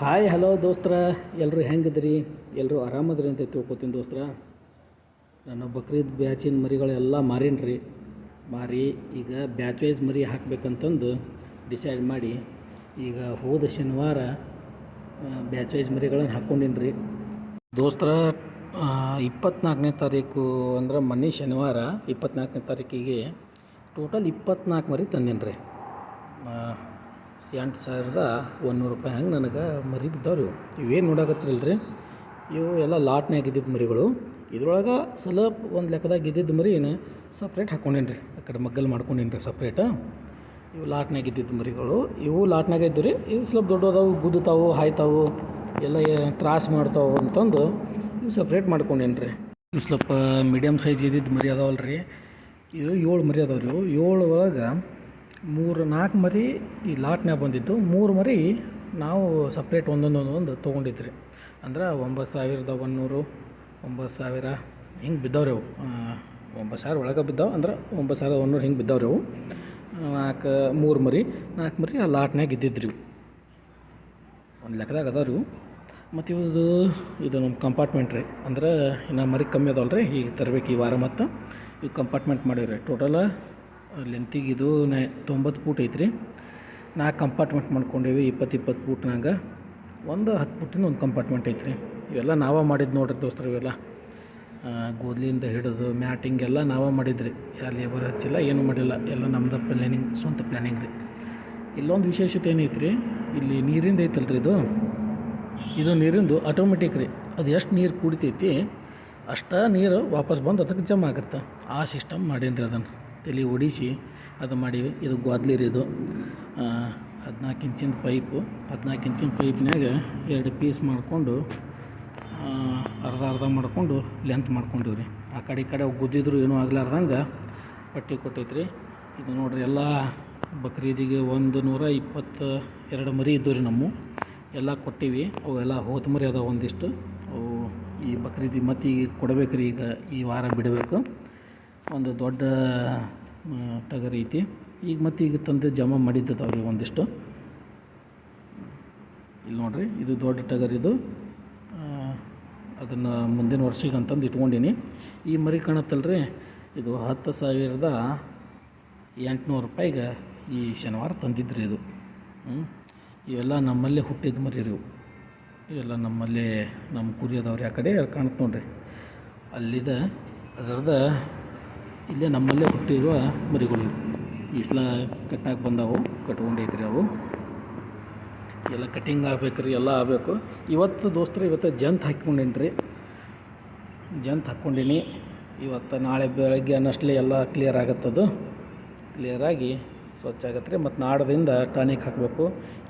Hi hello ದೋಸ್ತರ. ಎಲ್ಲರೂ ಹೆಂಗಿದ್ರಿ? ಎಲ್ಲರೂ ಆರಾಮದ್ರಿ ಅಂತ ತಿಳ್ಕೊತೀನಿ ದೋಸ್ತರ. ನಾನು ಬಕ್ರೀದ್ ಬ್ಯಾಚಿನ ಮರಿಗಳೆಲ್ಲ ಮಾರಿನ್ರಿ. ಮಾರಿ, ಈಗ ಬ್ಯಾಚ್ ವೈಸ್ ಮರಿ ಹಾಕಬೇಕಂತಂದು ಡಿಸೈಡ್ ಮಾಡಿ, ಈಗ ಹೋದ ಶನಿವಾರ ಬ್ಯಾಚ್ ವೈಸ್ ಮರಿಗಳನ್ನು ಹಾಕ್ಕೊಂಡಿನ್ರಿ ದೋಸ್ತರ ಇಪ್ಪತ್ನಾಲ್ಕನೇ ತಾರೀಕು ಅಂದ್ರೆ ಮೊನ್ನೆ ಶನಿವಾರ, ಇಪ್ಪತ್ನಾಲ್ಕನೇ ತಾರೀಕಿಗೆ ಟೋಟಲ್ ಇಪ್ಪತ್ನಾಲ್ಕು ಮರಿ ತಂದಿನಿ ರೀ ಎಂಟು ಸಾವಿರದ ಒಂದುನೂರು ರೂಪಾಯಿ ಹಂಗೆ ನನಗೆ ಮರಿ ಬಿದ್ದಾವ್ರಿ ಇವು. ಇವೇನು ನೋಡಕತ್ತಿರಲ್ಲ ರೀ ಇವು ಎಲ್ಲ ಲಾಟ್ನಾಗ ಇದ್ದಿದ್ದು ಮರಿಗಳು. ಇದ್ರೊಳಗೆ ಸ್ವಲ್ಪ ಒಂದು ಲೆಕ್ಕದಾಗ ಇದ್ದಿದ್ದು ಮರಿನ ಸಪ್ರೇಟ್ ಹಾಕ್ಕೊಂಡೇನಿ ರೀ ಆ ಕಡೆ ಮಗ್ಗಲ್ ಮಾಡ್ಕೊಂಡೇನಿ ರೀ ಸಪ್ರೇಟ. ಇವು ಲಾಟ್ನಾಗ ಇದ್ದಿದ್ದು ಮರಿಗಳು. ಇವು ಲಾಟ್ನಾಗ ಇದ್ದು ರೀ ಇವು ಸ್ವಲ್ಪ ದೊಡ್ಡದಾವು, ಗುದ್ದುತಾವು, ಹಾಯ್ತಾವು, ಎಲ್ಲ ತ್ರಾಸು ಮಾಡ್ತಾವು ಅಂತಂದು ಇವು ಸಪ್ರೇಟ್ ಮಾಡ್ಕೊಂಡೇನಿ ರೀ ಇವು ಸ್ವಲ್ಪ ಮೀಡಿಯಮ್ ಸೈಜ್ ಇದ್ದಿದ್ದು ಮರಿ ಅದಾವಲ್ಲ ರೀ ಇವು ಏಳು ಮರಿ ಅದಾವೆ ರೀ ಏಳು ಒಳಗೆ ಮೂರು, ನಾಲ್ಕು ಮರಿ ಈ ಲಾಟ್ನ್ಯಾಗ ಬಂದಿದ್ದು ಮೂರು ಮರಿ ನಾವು ಸಪ್ರೇಟ್ ಒಂದೊಂದು ಒಂದೊಂದು ತೊಗೊಂಡಿದ್ರಿ. ಅಂದ್ರೆ ಒಂಬತ್ತು ಸಾವಿರದ ಒನ್ನೂರು ಒಂಬತ್ತು ಸಾವಿರ ಹಿಂಗೆ ಬಿದ್ದವ್ರಿ ಅವು. ಒಂಬತ್ತು ಸಾವಿರ ಒಳಗೆ ಬಿದ್ದಾವೆ, ಅಂದ್ರೆ ಒಂಬತ್ತು ಸಾವಿರದ ಒನ್ನೂರು ಹಿಂಗೆ ಬಿದ್ದಾವ್ರಿ ಅವು. ನಾಲ್ಕು, ಮೂರು ಮರಿ, ನಾಲ್ಕು ಮರಿ ಆ ಲಾಟ್ನ್ಯಾಗ ಇದ್ದಿದ್ರಿ ಒಂದು ಲೆಕ್ಕದಾಗ ಅದಾವ್ರಿ ಮತ್ತು ಇವ್ರದ್ದು ಇದು ನಮ್ಮ ಕಂಪಾರ್ಟ್ಮೆಂಟ್ ರೀ. ಅಂದ್ರೆ ಇನ್ನು ಮರಿ ಕಮ್ಮಿ ಅದಾವಲ್ಲ ರೀ ಈಗ ತರಬೇಕು ಈ ವಾರ ಮತ್ತು. ಇವು ಕಂಪಾರ್ಟ್ಮೆಂಟ್ ಮಾಡಿವ್ರಿ. ಟೋಟಲ ಲೆಂತಿಗೆ ಇದು ನೆ ತೊಂಬತ್ತು ಫೂಟ್ ಐತ್ರಿ. ನಾಲ್ಕು ಕಂಪಾರ್ಟ್ಮೆಂಟ್ ಮಾಡ್ಕೊಂಡೇವಿ ಇಪ್ಪತ್ತು ಇಪ್ಪತ್ತು ಫೂಟ್ನಾಗ ಒಂದು ಹತ್ತು ಫೂಟಿಂದ ಒಂದು ಕಂಪಾರ್ಟ್ಮೆಂಟ್ ಐತ್ರಿ. ಇವೆಲ್ಲ ನಾವೇ ಮಾಡಿದ್ದು ನೋಡ್ರಿ ದೋಸ್ತರು ಇವೆಲ್ಲ. ಗೋದ್ಲಿಯಿಂದ ಹಿಡಿದು, ಮ್ಯಾಟಿಂಗ್ ಎಲ್ಲ ನಾವೇ ಮಾಡಿದ್ರಿ. ಯಾರು ಲೇಬರ್ ಹಚ್ಚಿಲ್ಲ, ಏನೂ ಮಾಡಿಲ್ಲ. ಎಲ್ಲ ನಮ್ದು ಪ್ಲ್ಯಾನಿಂಗ್ ಸ್ವಂತ ಪ್ಲ್ಯಾನಿಂಗ್ ರೀ. ಇಲ್ಲೊಂದು ವಿಶೇಷತೆ ಏನೈತ್ರಿ, ಇಲ್ಲಿ ನೀರಿಂದ ಐತಲ್ರಿ ಇದು. ಇದು ನೀರಿಂದು ಆಟೋಮೆಟಿಕ್ ರೀ. ಅದು ಎಷ್ಟು ನೀರು ಕುಡಿತೈತಿ, ಅಷ್ಟು ನೀರು ವಾಪಸ್ ಬಂದು ಅದಕ್ಕೆ ಜಮಾ ಆಗುತ್ತೆ. ಆ ಸಿಸ್ಟಮ್ ಮಾಡೀನಿ ರೀ ಅದನ್ನು. ತಲೆ ಹೊಡಿಸಿ ಅದು ಮಾಡೀವಿ. ಇದು ಗ್ವಾದ್ಲಿ ರೀ ಇದು ಹದಿನಾಲ್ಕು ಇಂಚಿನ ಪೈಪು. ಹದಿನಾಲ್ಕು ಇಂಚಿನ ಪೈಪ್ನಾಗ ಎರಡು ಪೀಸ್ ಮಾಡಿಕೊಂಡು ಅರ್ಧ ಅರ್ಧ ಮಾಡಿಕೊಂಡು ಲೆಂತ್ ಮಾಡ್ಕೊಂಡಿವಿ ರೀ ಆ ಕಡೆ ಈ ಕಡೆ ಗುದ್ದಿದ್ರು ಏನೂ ಆಗ್ಲಾರ್ದಂಗೆ ಪಟ್ಟಿ ಕೊಟ್ಟೈತ್ರಿ. ಇದು ನೋಡ್ರಿ ಎಲ್ಲ ಬಕ್ರೀದಿಗೆ ಒಂದು ನೂರ ಇಪ್ಪತ್ತ ಎರಡು ಮರಿ ಇದ್ದವು ರೀ ನಮ್ಮ. ಎಲ್ಲ ಕೊಟ್ಟಿವಿ. ಅವೆಲ್ಲ ಹೋತ ಮರಿ ಅದಾವ ಒಂದಿಷ್ಟು. ಅವು ಈ ಬಕ್ರೀದಿ ಮತ್ತು ಈಗ ಕೊಡ್ಬೇಕು ರೀ ಈಗ ಈ ವಾರ ಬಿಡಬೇಕು. ಒಂದು ದೊಡ್ಡ ಟಗರ್ ಐತಿ. ಈಗ ಮತ್ತು ಈಗ ತಂದು ಜಮಾ ಮಾಡಿದ್ದದಾವ ರೀ ಒಂದಿಷ್ಟು. ಇಲ್ಲಿ ನೋಡ್ರಿ, ಇದು ದೊಡ್ಡ ಟಗರ್ ಇದು. ಅದನ್ನು ಮುಂದಿನ ವರ್ಷಕ್ಕೆ ಅಂತಂದು ಇಟ್ಕೊಂಡೀನಿ. ಈ ಮರಿ ಕಾಣತ್ತಲ್ರಿ, ಇದು ಹತ್ತು ಸಾವಿರದ ಎಂಟುನೂರು ರೂಪಾಯಿಗೆ ಈ ಶನಿವಾರ ತಂದಿದ್ರಿ ಇದು. ಇವೆಲ್ಲ ನಮ್ಮಲ್ಲೇ ಹುಟ್ಟಿದ ಮರಿ ಇವು. ಇವೆಲ್ಲ ನಮ್ಮಲ್ಲೇ ನಮ್ಮ ಕುರಿಯದವ್ರಿ ಆ ಕಡೆ ಕಾಣುತ್ತೆ ನೋಡ್ರಿ. ಅಲ್ಲಿದ ಅದರದ ಇಲ್ಲೇ ನಮ್ಮಲ್ಲೇ ಹುಟ್ಟಿರುವ ಮರಿಗಳು. ಈ ಸಲ ಕಟ್ಟಾಕಿ ಬಂದವು ಕಟ್ಕೊಂಡೈತ್ರಿ ಅವು. ಎಲ್ಲ ಕಟಿಂಗ್ ಆಗ್ಬೇಕು ರೀ, ಎಲ್ಲ ಆಗಬೇಕು. ಇವತ್ತು ದೋಸ್ತರು, ಇವತ್ತು ಜಂತ್ ಹಾಕ್ಕೊಂಡೇನಿ ರೀ ಜಂತ್ ಹಾಕ್ಕೊಂಡೀನಿ. ಇವತ್ತು ನಾಳೆ ಬೆಳಗ್ಗೆ ಅನ್ನಷ್ಟಲೇ ಎಲ್ಲ ಕ್ಲಿಯರ್ ಆಗತ್ತದು. ಕ್ಲಿಯರಾಗಿ ಸ್ವಚ್ಛ ಆಗತ್ತೆ ರೀ, ಮತ್ತು ನಾಡದಿಂದ ಟಾನಿಕ್ ಹಾಕಬೇಕು.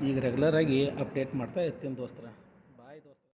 ಈಗ ರೆಗ್ಯುಲರಾಗಿ ಅಪ್ಡೇಟ್ ಮಾಡ್ತಾ ಇರ್ತೀನಿ ದೋಸ್ತರ.